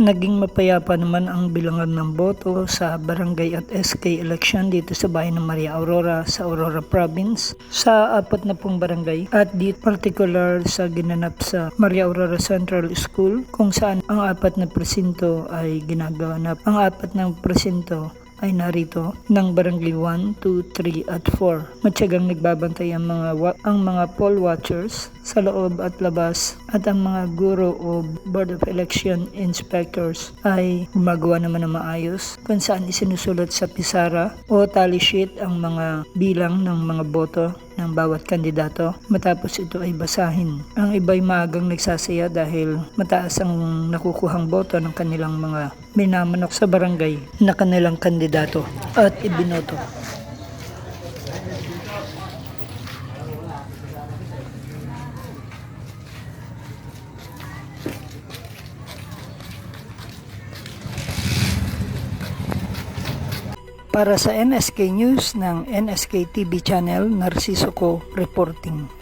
Naging mapayapa naman ang bilangan ng boto sa barangay at SK election dito sa bayan ng Maria Aurora sa Aurora Province sa apat na pong barangay at di particular sa ginanap sa Maria Aurora Central School kung saan ang apat na presinto ay ginagawanap. Ang apat ng presinto ay narito ng barangay 1, 2, 3 at 4. Matyagang nagbabantay ang mga ang mga poll watchers sa loob at labas at ang mga guro o Board of Election Inspectors ay gumagawa naman ng maayos kung saan isinusulat sa pisara o tally sheet ang mga bilang ng mga boto ng bawat kandidato matapos ito ay basahin. Ang iba'y maagang nagsasaya dahil mataas ang nakukuhang boto ng kanilang mga minamanok sa barangay na kanilang kandidato at ibinoto. Para sa NSK News ng NSK TV Channel, Narciso Ko Reporting.